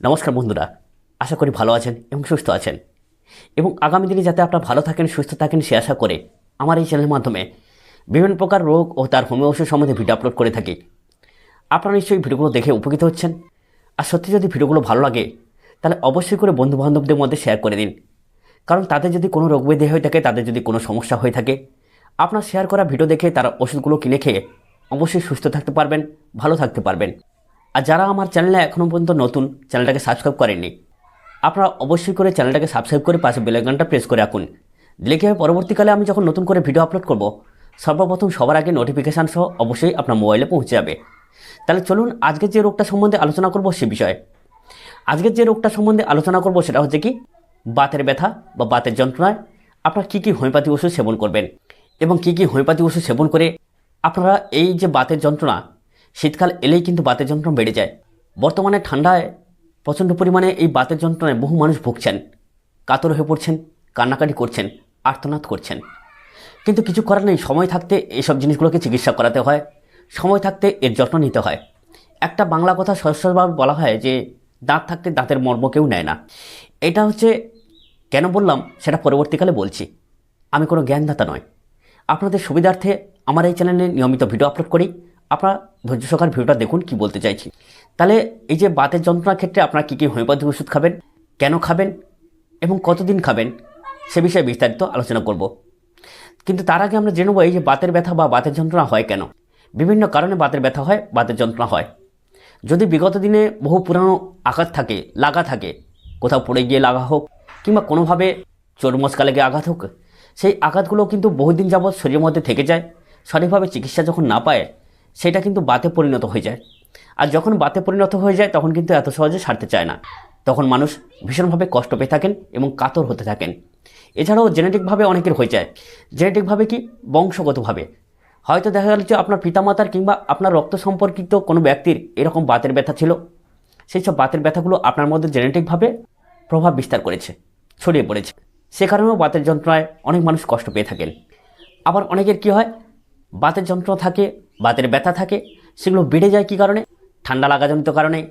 নমস্কার বন্ধুরা, আশা করি ভালো আছেন এবং সুস্থ আছেন। এবং আগামী দিনে যাতে আপনারা ভালো থাকেন, সুস্থ থাকেন, সে আশা করে আমার এই চ্যানেলের মাধ্যমে বিভিন্ন প্রকার রোগ ও তার হোমিও ওষুধ সম্বন্ধে ভিডিও আপলোড করে থাকি। আপনারা নিশ্চয়ই ভিডিওগুলো দেখে উপকৃত হচ্ছেন। আর সত্যি যদি ভিডিওগুলো ভালো লাগে, তাহলে অবশ্যই করে বন্ধু বান্ধবদের মধ্যে শেয়ার করে দিন। কারণ তাদের যদি কোনো রোগ ব্যাধি হয়ে থাকে, তাদের যদি কোনো সমস্যা হয়ে থাকে, আপনার শেয়ার করা ভিডিও দেখে তারা ওষুধগুলো কিনে খেয়ে অবশ্যই সুস্থ থাকতে পারবেন, ভালো থাকতে পারবেন। আর যারা আমার চ্যানেলে এখনও পর্যন্ত নতুন, চ্যানেলটাকে সাবস্ক্রাইব করেননি, আপনারা অবশ্যই করে চ্যানেলটাকে সাবস্ক্রাইব করে পাশে বেলাইকনটা প্রেস করে রাখুন। দিলে কী হবে পরবর্তীকালে আমি যখন নতুন করে ভিডিও আপলোড করব, সর্বপ্রথম সবার আগে নোটিফিকেশান সহ অবশ্যই আপনার মোবাইলে পৌঁছে যাবে। তাহলে চলুন আজকে যে রোগটা সম্বন্ধে আলোচনা করব সে বিষয়ে। আজকের যে রোগটা সম্বন্ধে আলোচনা করব সেটা হচ্ছে কি, বাতের ব্যথা বা বাতের যন্ত্রণায় আপনারা কী কী হোমিওপ্যাথি ওষুধ সেবন করবেন এবং কী কী হোমিওপ্যাথি ওষুধ সেবন করে আপনারা এই যে বাতের যন্ত্রণা শীতকাল এলেই কিন্তু বাতের যন্ত্রণা বেড়ে যায়। বর্তমানে ঠান্ডায় প্রচণ্ড পরিমাণে এই বাতের যন্ত্রণায় বহু মানুষ ভুগছেন। কাতর হয়ে পড়ছেন, কান্নাকাটি করছেন, আর্তনাদ করছেন। কিন্তু কিছু করার নেই, সময় থাকতে এইসব জিনিসগুলোকে চিকিৎসা করাতে হয়, সময় থাকতে এর যত্ন নিতে হয়। একটা বাংলা কথা সহজভাবে বলা হয় যে, দাঁত থাকতে দাঁতের মর্ম কেউ নেয় না। এটা হচ্ছে, কেন বললাম, সেটা পরবর্তীকালে বলছি। আমি কোনো জ্ঞানদাতা নয়। আপনাদের সুবিধার্থে আমার এই চ্যানেলে নিয়মিত ভিডিও আপলোড করি। আপনারা ধৈর্য সহকার ভিডিওটা দেখুন কি বলতে চাইছি। তাহলে এই যে বাতের যন্ত্রণার ক্ষেত্রে আপনারা কী কী হোমিওপ্যাথি ওষুধ খাবেন, কেন খাবেন এবং কতদিন খাবেন, সে বিষয়ে বিস্তারিত আলোচনা করব। কিন্তু তার আগে আমরা জেনে নেব এই যে বাতের ব্যথা বা বাতের যন্ত্রণা হয় কেন। বিভিন্ন কারণে বাতের ব্যথা হয়, বাতের যন্ত্রণা হয়। যদি বিগত দিনে বহু পুরানো আঘাত থাকে, লাগা থাকে, কোথাও পড়ে গিয়ে লাগা হোক কিংবা কোনোভাবে চোরমচকা লেগে আঘাত হোক, সেই আঘাতগুলো কিন্তু বহুদিন যাবৎ শরীরের মধ্যে থেকে যায়, সঠিকভাবে চিকিৎসা যখন না পায় সেটা কিন্তু বাতে পরিণত হয়ে যায়। আর যখন বাতে পরিণত হয়ে যায়, তখন কিন্তু এত সহজে সারতে চায় না। তখন মানুষ ভীষণভাবে কষ্ট পেয়ে থাকেন এবং কাতর হতে থাকেন। এছাড়াও জেনেটিকভাবে অনেকের হয়ে যায়। জেনেটিকভাবে কি? বংশগতভাবে। হয়তো দেখা গেল যে আপনার পিতামাতার কিংবা আপনার রক্ত সম্পর্কিত কোনো ব্যক্তির এরকম বাতের ব্যথা ছিল। সেই সব বাতের ব্যথাগুলো আপনার মধ্যে জেনেটিকভাবে প্রভাব বিস্তার করেছে, ছড়িয়ে পড়েছে। সে কারণেও বাতের যন্ত্রণায় অনেক মানুষ কষ্ট পেয়ে থাকেন। আবার অনেকের কি হয়? বাতের যন্ত্রণা থাকে বাতের ব্যথা থাকে, সেগুলো বেড়ে যায় কী কারণে? ঠান্ডা লাগাজনিত কারণে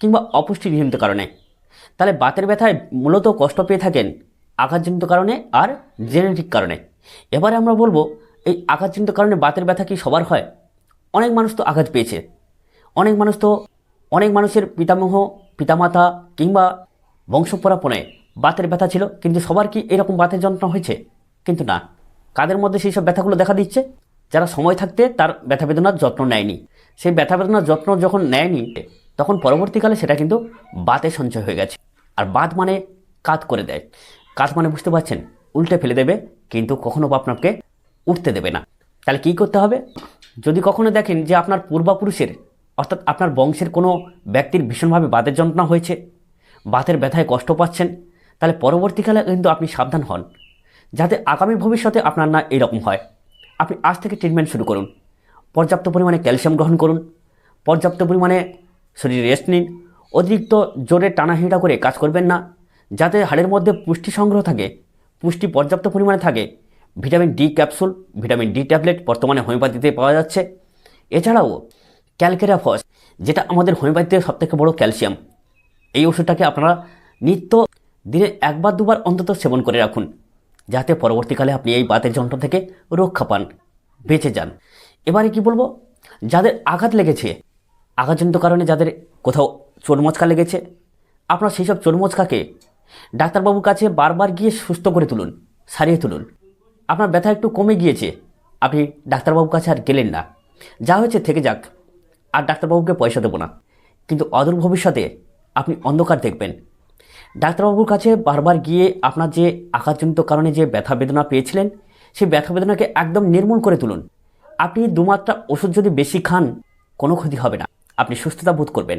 কিংবা অপুষ্টিজনিত কারণে। তাহলে বাতের ব্যথায় মূলত কষ্ট পেয়ে থাকেন আঘাতজনিত কারণে আর জেনেটিক কারণে। এবারে আমরা বলব, এই আঘাতজনিত কারণে বাতের ব্যথা কি সবার হয়? অনেক মানুষ তো আঘাত পেয়েছে। অনেক মানুষ তো, অনেক মানুষের পিতামহ, পিতামাতা কিংবা বংশপরাপণে বাতের ব্যথা ছিল, কিন্তু সবার কি এরকম বাতের যন্ত্রণা হয়েছে? কিন্তু না। কাদের মধ্যে সেই সব ব্যথাগুলো দেখা দিচ্ছে? যারা সময় থাকতে তার ব্যথা বেদনার যত্ন নেয়নি। সেই ব্যথা বেদনার যত্ন যখন নেয়নি, তখন পরবর্তীকালে সেটা কিন্তু বাতে সঞ্চয় হয়ে গেছে। আর বাত মানে কাত করে দেয়। কাত মানে বুঝতে পারছেন? উল্টে ফেলে দেবে, কিন্তু কখনো বা আপনাকে উঠতে দেবে না। তাহলে কী করতে হবে? যদি কখনো দেখেন যে আপনার পূর্বাপুরুষের, অর্থাৎ আপনার বংশের কোনো ব্যক্তির ভীষণভাবে বাতের যন্ত্রণা হয়েছে, বাতের ব্যথায় কষ্ট পাচ্ছেন, তাহলে পরবর্তীকালে কিন্তু আপনি সাবধান হন, যাতে আগামী ভবিষ্যতে আপনার না এরকম হয়। আপনি আজ থেকে ট্রিটমেন্ট শুরু করুন। পর্যাপ্ত পরিমাণে ক্যালসিয়াম গ্রহণ করুন। পর্যাপ্ত পরিমাণে শরীরে রেস্ট নিন। অতিরিক্ত জোরে টানাহিঁটা করে কাজ করবেন না। যাতে হাড়ের মধ্যে পুষ্টি সংগ্রহ থাকে, পুষ্টি পর্যাপ্ত পরিমাণে থাকে vitamin D capsule vitamin D tablet বর্তমানে হোমিওপ্যাথিতে পাওয়া যাচ্ছে। এছাড়াও ক্যালকেরাফস যেটা আমাদের হোমিওপ্যাথিতে সবথেকে বড় ক্যালসিয়াম এই ওষুধটাকে আপনারা নিত্য দিনে একবার দুবার অন্তত সেবন করে রাখুন। যাতে পরবর্তীকালে আপনি এই বাতের যন্ত্র থেকে রক্ষা পান, বেঁচে যান। এবারে কি বলব? যাদের আঘাত লেগেছে, আঘাতজনিত কারণে যাদের কোথাও চোরমচকা লেগেছে, আপনার সেই সব চোরমচকাকে ডাক্তারবাবুর কাছে বারবার গিয়ে সুস্থ করে তুলুন, সারিয়ে তুলুন। আপনার ব্যথা একটু কমে গিয়েছে, আপনি ডাক্তারবাবুর কাছে আর গেলেন না। যা হয়েছে থেকে যাক, আর ডাক্তারবাবুকে পয়সা দেবো না। কিন্তু অদূর ভবিষ্যতে আপনি অন্ধকার দেখবেন। ডাক্তারবাবুর কাছে বারবার গিয়ে আপনার যে আঘাতজনিত কারণে যে ব্যথা বেদনা পেয়েছিলেন, সেই ব্যথা বেদনাকে একদম নির্মূল করে তুলুন। আপনি দুমাত্রা ওষুধ যদি বেশি খান, কোনো ক্ষতি হবে না। আপনি সুস্থতা বোধ করবেন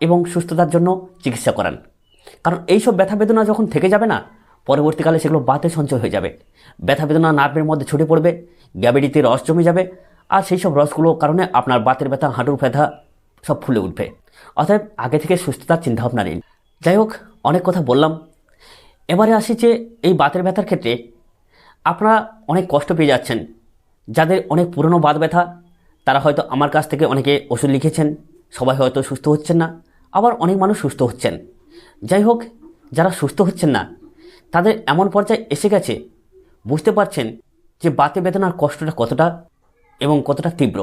এবং সুস্থতার জন্য চিকিৎসা করান। কারণ এইসব ব্যথা বেদনা যখন থেকে যাবে না, পরবর্তীকালে সেগুলো বাতে সঞ্চয় হয়ে যাবে। ব্যথা বেদনা নার্ভের মধ্যে ছুটে পড়বে গ্যাবেডিতে রস জমে যাবে আর সেই সব রসগুলোর কারণে আপনার বাতের ব্যথা, হাঁটুর ব্যথা সব ফুলে উঠবে। অতএব আগে থেকে সুস্থতার চিন্তাভাবনা নিন। যাই হোক অনেক কথা বললাম। এবারে আসি যে এই বাতের ব্যথার ক্ষেত্রে আপনারা অনেক কষ্ট পেয়ে যাচ্ছেন। যাদের অনেক পুরনো বাত ব্যথা, তারা হয়তো আমার কাছ থেকে অনেকে ওষুধ লিখেছেন, সবাই হয়তো সুস্থ হচ্ছেন না, আবার অনেক মানুষ সুস্থ হচ্ছেন। যাই হোক, যারা সুস্থ হচ্ছেন না, তাদের এমন পর্যায়ে এসে গেছে, বুঝতে পারছেন যে বাতে বেদনার কষ্টটা কতটা এবং কতটা তীব্র।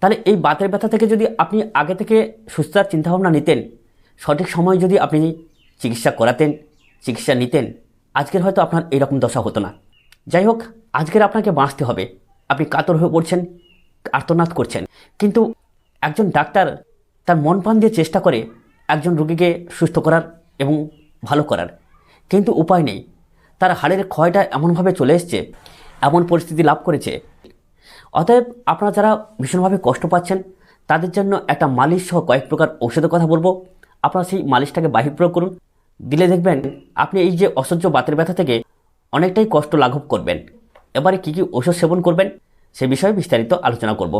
তাহলে এই বাতের ব্যথা থেকে যদি আপনি আগে থেকে সুস্থতার চিন্তাভাবনা নিতেন, সঠিক সময়ে যদি আপনি চিকিৎসা করাতেন, চিকিৎসা নিতেন। আজকের হয়তো আপনার এরকম দশা হতো না। যাই হোক, আজকের আপনাকে বাঁচতে হবে। আপনি কাতর হয়ে পড়ছেন, আর্তনাদ করছেন। কিন্তু একজন ডাক্তার তার মন প্রাণ দিয়ে চেষ্টা করে একজন রোগীকে সুস্থ করার এবং ভালো করার। কিন্তু উপায় নেই। তার হাড়ের ক্ষয়টা এমনভাবে চলে এসছে, এমন পরিস্থিতি লাভ করেছে। অতএব আপনারা যারা ভীষণভাবে কষ্ট পাচ্ছেন, তাদের জন্য একটা মালিশ সহ কয়েক প্রকার ঔষধের কথা বলব। আপনারা সেই মালিশটাকে বাহির প্রয়োগ করুন। দিলে দেখবেন আপনি এই যে অসহ্য বাতের ব্যথা থেকে অনেকটাই কষ্ট লাঘব করবেন। এবারে কী কী ওষুধ সেবন করবেন সে বিষয়ে বিস্তারিত আলোচনা করব।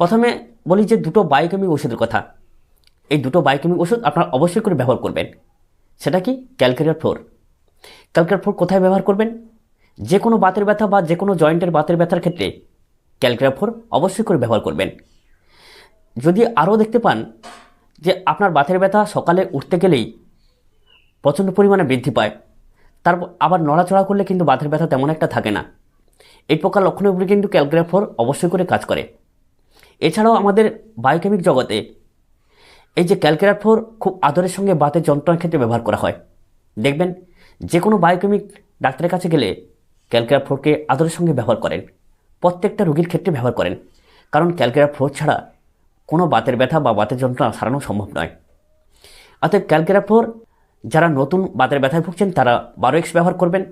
প্রথমে বলি যে দুটো বায়োকেমিক ওষুধের কথা। এই দুটো বায়োকেমিক ওষুধ আপনারা অবশ্যই করে ব্যবহার করবেন। সেটা কি? ক্যালকেরিয়ার ফ্লোর। ক্যালকেরিয়ার ফ্লোর কোথায় ব্যবহার করবেন? যে কোনো বাতের ব্যথা বা যে কোনো জয়েন্টের বাতের ব্যথার ক্ষেত্রে ক্যালকেরিয়ার ফ্লোর অবশ্যই করে ব্যবহার করবেন। যদি আরও দেখতে পান যে আপনার বাতের ব্যথা সকালে উঠতে গেলেই প্রচণ্ড পরিমাণে বৃদ্ধি পায়। তারপর আবার নড়াচড়া করলে কিন্তু বাতের ব্যথা তেমন একটা থাকে না। এই প্রকার লক্ষণের উপরে কিন্তু ক্যালকুলেট ফোর অবশ্যই করে কাজ করে। এছাড়াও আমাদের বায়োকেমিক জগতে এই যে ক্যালকুলেট ফোর খুব আদরের সঙ্গে বাতের যন্ত্রণার ক্ষেত্রে ব্যবহার করা হয়। দেখবেন যে কোনো বায়োকেমিক ডাক্তারের কাছে গেলে ক্যালকুলেট ফোরকে আদরের সঙ্গে ব্যবহার করেন। প্রত্যেকটা রোগীর ক্ষেত্রে ব্যবহার করেন। কারণ ক্যালকুলেট ফোর ছাড়া কোনো বাতের ব্যথা বা বাতের যন্ত্রণা সারানো সম্ভব নয়। অতএব ক্যালকুলেট ফোর যারা নতুন বাতের ব্যথায় ভুগছেন, তারা বারো এক্স ব্যবহার করবেন।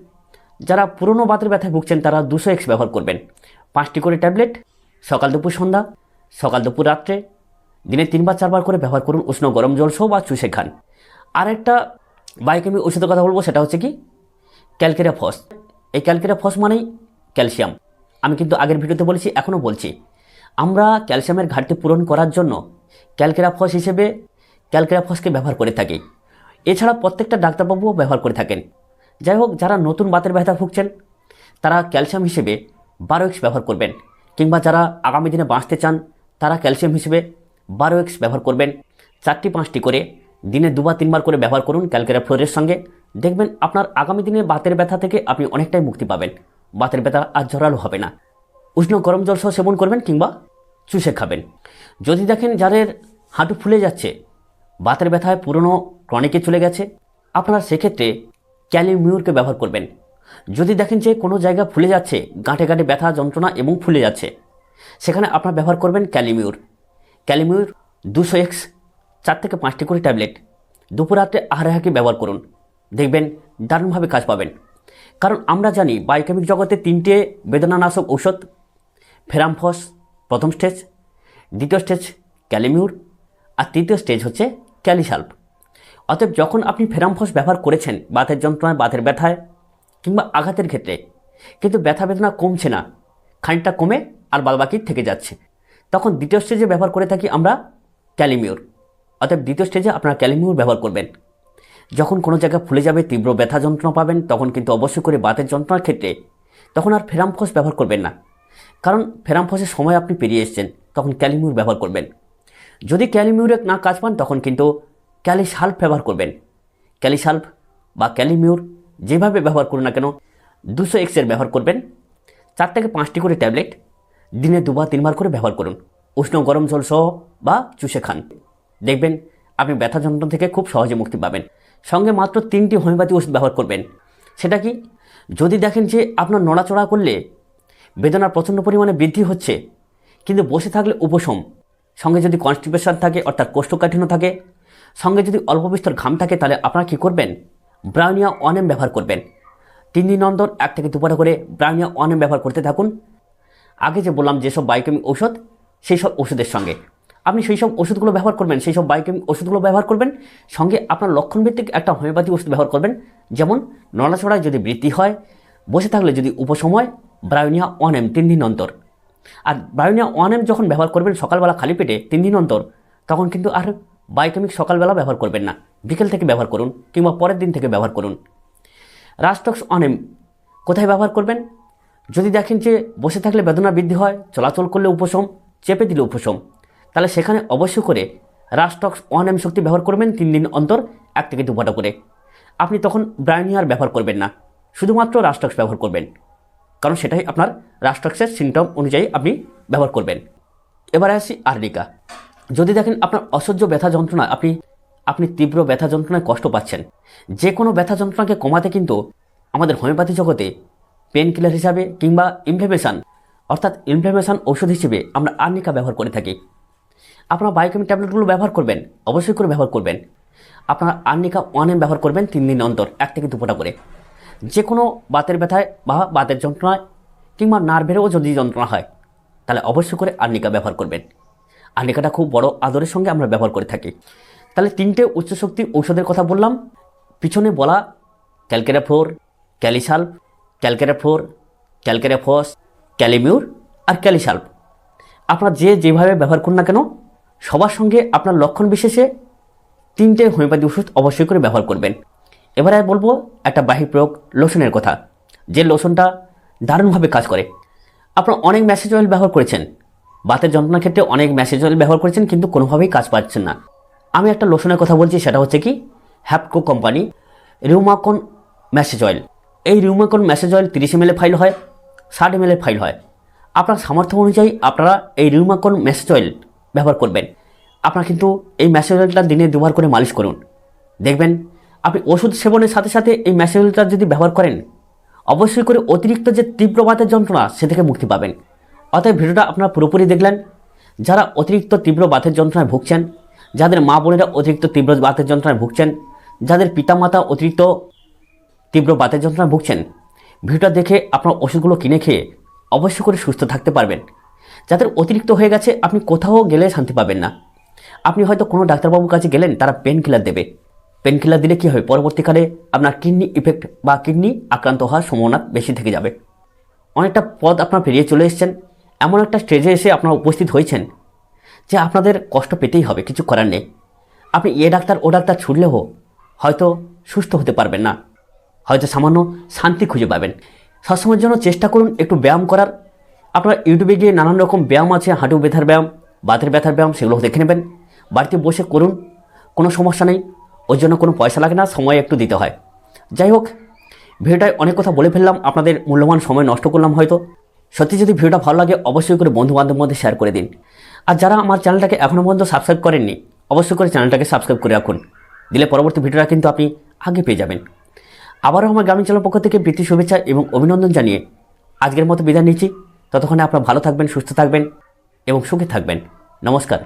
যারা পুরনো বাতের ব্যথায় ভুগছেন, তারা দুশো এক্স ব্যবহার করবেন। পাঁচটি করে ট্যাবলেট, সকাল দুপুর সন্ধ্যা, সকাল দুপুর রাত্রে, দিনে তিনবার, চারবার করে ব্যবহার করুন উষ্ণ গরম জল সহ বা চুষে খান। আর একটা বায়োকেমিক ওষুধের কথা বলব, সেটা হচ্ছে কি? ক্যালকেরিয়া ফস এই ক্যালকেরিয়া ফস মানেই ক্যালসিয়াম। আমি কিন্তু আগের ভিডিওতে বলেছি, এখনও বলছি। আমরা ক্যালসিয়ামের ঘাটতি পূরণ করার জন্য ক্যালকেরিয়া ফস হিসেবে ক্যালকেরিয়া ফসকে ব্যবহার করে থাকি। এছাড়া প্রত্যেকটা ডাক্তারবাবুও ব্যবহার করে থাকেন। যাই হোক, যারা নতুন বাতের ব্যথা ভুগছেন, তারা ক্যালসিয়াম হিসেবে বারো এক্স ব্যবহার করবেন। কিংবা যারা আগামী দিনে বাঁচতে চান, তারা ক্যালসিয়াম হিসেবে বারো এক্স ব্যবহার করবেন। চারটি পাঁচটি করে দিনে দুবার, তিনবার করে ব্যবহার করুন ক্যালকেরিয়া ফ্লোরের সঙ্গে। দেখবেন আপনার আগামী দিনে বাতের ব্যথা থেকে আপনি অনেকটাই মুক্তি পাবেন। বাতের ব্যথা আর জোরালো হবে না। উষ্ণ গরম জল সহ সেবন করবেন কিংবা চুষে খাবেন যদি দেখেন যাদের হাঁটু ফুলে যাচ্ছে, বাতের ব্যথায় পুরনো ক্রনিকে চলে গেছে, আপনারা সেক্ষেত্রে ক্যালিমিউরকে ব্যবহার করবেন। যদি দেখেন যে কোনো জায়গা ফুলে যাচ্ছে, গাঁটে গাঁটে ব্যথা যন্ত্রণা এবং ফুলে যাচ্ছে, সেখানে আপনারা ব্যবহার করবেন ক্যালিমিউর ক্যালিমিউর দুশো এক্স, চার থেকে পাঁচটি করে ট্যাবলেট। দুপুর রাত্রে আহারে হাঁকে ব্যবহার করুন। দেখবেন দারুণভাবে কাজ পাবেন। কারণ আমরা জানি বায়োকেমিক জগতে তিনটে বেদনানাশক ঔষধ, ফেরামফস প্রথম স্টেজ, দ্বিতীয় স্টেজ ক্যালিমিউর, আর তৃতীয় স্টেজ হচ্ছে ক্যালিসাল্প অতএব যখন আপনি ফেরামফস ব্যবহার করেছেন, বাতের যন্ত্রণায়, বাতের ব্যথায়, কিংবা আঘাতের ক্ষেত্রে, কিন্তু ব্যথা বেদনা কমছে না, খানিকটা কমে আর বাদবাকি থেকে যাচ্ছে, তখন দ্বিতীয় স্টেজে ব্যবহার করে থাকি আমরা ক্যালিমিউর। অতএব দ্বিতীয় স্টেজে আপনারা ক্যালিমিউর ব্যবহার করবেন। যখন কোনো জায়গা ফুলে যাবে, তীব্র ব্যথা যন্ত্রণা পাবেন, তখন কিন্তু অবশ্যই করে বাতের যন্ত্রণার ক্ষেত্রে, তখন আর ফেরামফস ব্যবহার করবেন না। কারণ ফেরামফসের সময় আপনি পেরিয়ে এসছেন, তখন ক্যালিমিউর ব্যবহার করবেন। যদি ক্যালিমিউরে না কাজ পান, তখন কিন্তু ক্যালিসাল্প ব্যবহার করবেন। ক্যালিসাল্প বা ক্যালিমিউর যেভাবে ব্যবহার করুন না কেন, দুশো এক্সের ব্যবহার করবেন। চার থেকে পাঁচটি করে ট্যাবলেট দিনে দুবার, তিনবার করে ব্যবহার করুন। উষ্ণ গরম জল সহ বা চুষে খান। দেখবেন আপনি ব্যথা যন্ত্রণা থেকে খুব সহজে মুক্তি পাবেন। সঙ্গে মাত্র তিনটি হোমিওপ্যাথি ওষুধ ব্যবহার করবেন। সেটা কি? যদি দেখেন যে আপনার নড়াচড়া করলে বেদনার প্রচণ্ড পরিমাণে বৃদ্ধি হচ্ছে। কিন্তু বসে থাকলে উপশম। সঙ্গে যদি কনস্টিপেশন থাকে, অর্থাৎ কোষ্ঠকাঠিন্য থাকে, সঙ্গে যদি অল্প বিস্তর ঘাম থাকে, তাহলে আপনারা কী করবেন? ব্রাউনিয়া অনেম ব্যবহার করবেন। তিন দিন অন্তর এক থেকে দুপুরে করে ব্রাউনিয়া অনেম ব্যবহার করতে থাকুন। আগে যে বললাম যেসব বায়োকেমিক ঔষধ সেই সব ওষুধের সঙ্গে। আপনি সেই সব ওষুধগুলো ব্যবহার করবেন সেই সব বায়োকেমিক ওষুধগুলো ব্যবহার করবেন। সঙ্গে আপনার লক্ষণভিত্তিক একটা হোমিওপ্যাথি ওষুধ ব্যবহার করবেন। যেমন নড়াচড়ায় যদি বৃদ্ধি হয়, বসে থাকলে যদি উপসময় ব্রাউনিয়া অনেম তিন দিন অন্তর। আর বায়োনিয়া ওয়ান এম যখন ব্যবহার করবেন সকালবেলা খালি পেটে, তিন দিন অন্তর, তখন কিন্তু আর বায়োকেমিক সকালবেলা ব্যবহার করবেন না। বিকেল থেকে ব্যবহার করুন কিংবা পরের দিন থেকে ব্যবহার করুন। রাস্টক্স অন এম কোথায় ব্যবহার করবেন? যদি দেখেন যে বসে থাকলে বেদনা বৃদ্ধি হয়, চলাচল করলে উপশম, চেপে দিলে উপশম, তাহলে সেখানে অবশ্যই করে রাস্টক্স ওয়ান এম শক্তি ব্যবহার করবেন তিন দিন অন্তর, এক থেকে দু করে। আপনি তখন ব্রাইনিয়ার ব্যবহার করবেন না, শুধুমাত্র রাস্টক্স ব্যবহার করবেন। কারণ সেটাই আপনার রাস্টক্সের সিমটম অনুযায়ী আপনি ব্যবহার করবেন। এবারে আসি আর্নিকা। যদি দেখেন আপনার অসহ্য ব্যথা যন্ত্রণা আপনি আপনি তীব্র ব্যথা যন্ত্রণায় কষ্ট পাচ্ছেন। যে কোনো ব্যথা যন্ত্রণাকে কমাতে কিন্তু আমাদের হোমিওপ্যাথি জগতে পেন কিলার হিসাবে কিংবা ইনফ্লামেশান অর্থাৎ ইনফ্লামেশান ওষুধ হিসেবে আমরা আর্নিকা ব্যবহার করে থাকি। আপনার বায়োকেমি ট্যাবলেটগুলো ব্যবহার করবেন, অবশ্যই করে ব্যবহার করবেন। আপনার আর্নিকা ওয়ান এম ব্যবহার করবেন তিন দিন অন্তর, এক থেকে দুপোটা করে। যে কোনো বাতের ব্যথায় বা বাতের যন্ত্রণায় কিংবা নার্ভেরও যদি যন্ত্রণা হয়, তাহলে অবশ্যই করে আর্নিকা ব্যবহার করবেন। আর্নিকাটা খুব বড় আদরের সঙ্গে আমরা ব্যবহার করে থাকি। তাহলে তিনটে উচ্চশক্তির ঔষধের কথা বললাম। পিছনে বলা ক্যালকেরা ফ্লোর ক্যালিসাল্প ক্যালকেরা ফ্লোর ক্যালকেরা ফস ক্যালিমিউর আর ক্যালিসাল্প আপনারা যে যেভাবে ব্যবহার করুন না কেন, সবার সঙ্গে আপনার লক্ষণ বিশেষে তিনটে হোমিওপ্যাথি ওষুধ অবশ্যই করে ব্যবহার করবেন। এবারে বলব একটা বাহির প্রয়োগ লোশনের কথা। যে লোশনটা দারুণভাবে কাজ করে। আপনারা অনেক ম্যাসেজ অয়েল ব্যবহার করেছেন। বাতের যন্ত্রণার ক্ষেত্রে অনেক ম্যাসেজ অয়েল ব্যবহার করেছেন, কিন্তু কোনোভাবেই কাজ পাচ্ছেন না। আমি একটা লোশনের কথা বলছি, সেটা হচ্ছে কি? Hapco company Rheumacon massage oil. এই রিউমাকন ম্যাসেজ অয়েল তিরিশ এম ফাইল হয়, ষাট এম ফাইল হয়। আপনার সামর্থ্য অনুযায়ী আপনারা এই রিউমাকন ম্যাসেজ অয়েল ব্যবহার করবেন। আপনারা কিন্তু এই ম্যাসেজ অয়েলটা দিনে দুবার করে মালিশ করুন। দেখবেন আপনি ওষুধ সেবনের সাথে সাথে এই ম্যাসেজ অয়েলটা যদি ব্যবহার করেন, অবশ্যই করে অতিরিক্ত যে তীব্র বাতের যন্ত্রণা, সে থেকে মুক্তি পাবেন। অতএব ভিডিওটা আপনারা পুরোপুরি দেখলেন। যারা অতিরিক্ত তীব্র বাতের যন্ত্রণায় ভুগছেন, যাদের মা বোনেরা অতিরিক্ত তীব্র বাতের যন্ত্রণায় ভুগছেন, যাদের পিতামাতা অতিরিক্ত তীব্র বাতের যন্ত্রণায় ভুগছেন, ভিডিওটা দেখে আপনার ওষুধগুলো কিনে খেয়ে অবশ্যই করে সুস্থ থাকতে পারবেন। যাদের অতিরিক্ত হয়ে গেছে, আপনি কোথাও গেলে শান্তি পাবেন না। আপনি হয়তো কোনো ডাক্তারবাবুর কাছে গেলেন, তারা পেন কিলার দেবে। পেন কিলার দিলে কী হবে পরবর্তীকালে আপনার কিডনি ইফেক্ট বা কিডনি আক্রান্ত হওয়ার সম্ভাবনা বেশি থেকে যাবে। অনেকটা পথ আপনার পেরিয়ে চলে এসেছেন। এমন একটা স্টেজে এসে আপনারা উপস্থিত হয়েছেন যে আপনাদের কষ্ট পেতেই হবে, কিছু করার নেই। আপনি এ ডাক্তার, ও ডাক্তার ছুটলেও হয়তো সুস্থ হতে পারবেন না। হয়তো সামান্য শান্তি খুঁজে পাবেন। সবসময়ের জন্য চেষ্টা করুন একটু ব্যায়াম করার। আপনার ইউটিউবে গিয়ে নানান রকম ব্যায়াম আছে, হাঁটু ব্যথার ব্যায়াম, বাতের ব্যথার ব্যায়াম সেগুলো দেখে নেবেন। বাড়িতে বসে করুন, কোনো সমস্যা নেই। ওর জন্য কোনো পয়সা লাগে না, সময় একটু দিতে হয়। যাই হোক, ভিডিওটায় অনেক কথা বলে ফেললাম, আপনাদের মূল্যবান সময় নষ্ট করলাম হয়তো। সত্যি যদি ভিডিওটা ভালো লাগে, অবশ্যই করে বন্ধু বান্ধবের মধ্যে শেয়ার করে দিন। আর যারা আমার চ্যানেলটাকে এখনও পর্যন্ত সাবস্ক্রাইব করেননি, অবশ্যই করে চ্যানেলটাকে সাবস্ক্রাইব করে রাখুন। দিলে পরবর্তী ভিডিওটা কিন্তু আপনি আগে পেয়ে যাবেন। আবারও আমার গ্রামীণ চ্যানেল পক্ষ থেকে প্রীতি, শুভেচ্ছা এবং অভিনন্দন জানিয়ে আজকের মতো বিদায় নিচ্ছি। ততক্ষণে আপনারা ভালো থাকবেন, সুস্থ থাকবেন এবং সুখে থাকবেন। নমস্কার।